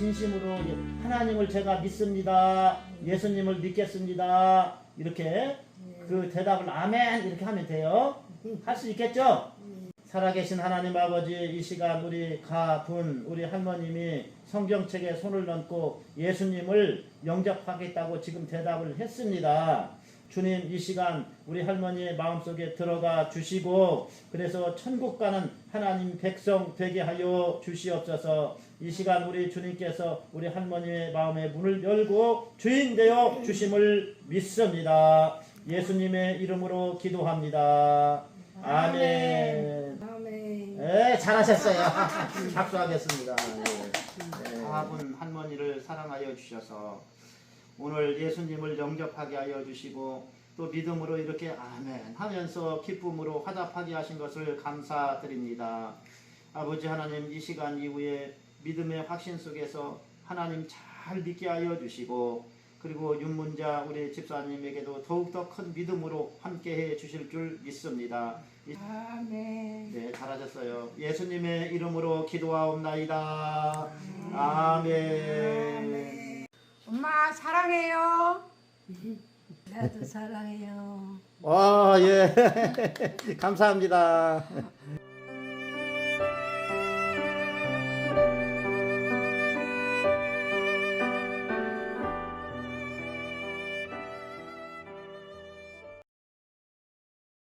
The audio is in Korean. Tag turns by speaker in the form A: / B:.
A: 진심으로 하나님을 제가 믿습니다. 예수님을 믿겠습니다. 이렇게 그 대답을 아멘 이렇게 하면 돼요. 할 수 있겠죠? 살아계신 하나님 아버지 이 시간 우리 가분 우리 할머님이 성경책에 손을 얹고 예수님을 영접하겠다고 지금 대답을 했습니다. 주님 이 시간 우리 할머니의 마음속에 들어가 주시고 그래서 천국 가는 하나님 백성 되게 하여 주시옵소서. 이 시간 우리 주님께서 우리 할머니의 마음의 문을 열고 주인 되어 주심을 믿습니다. 예수님의 이름으로 기도합니다. 아멘.
B: 아멘.
A: 네, 잘하셨어요. 박수하겠습니다. 네. 아분 할머니를 사랑하여 주셔서 오늘 예수님을 영접하게 하여 주시고 또 믿음으로 이렇게 아멘 하면서 기쁨으로 화답하게 하신 것을 감사드립니다. 아버지 하나님 이 시간 이후에 믿음의 확신 속에서 하나님 잘 믿게 하여 주시고 그리고 윤문자 우리 집사님에게도 더욱더 큰 믿음으로 함께해 주실 줄 믿습니다. 이-
B: 아멘.
A: 네, 잘하셨어요. 예수님의 이름으로 기도하옵나이다. 아멘.
B: 엄마 사랑해요.
C: 나도 사랑해요.
A: 와, 예. 감사합니다.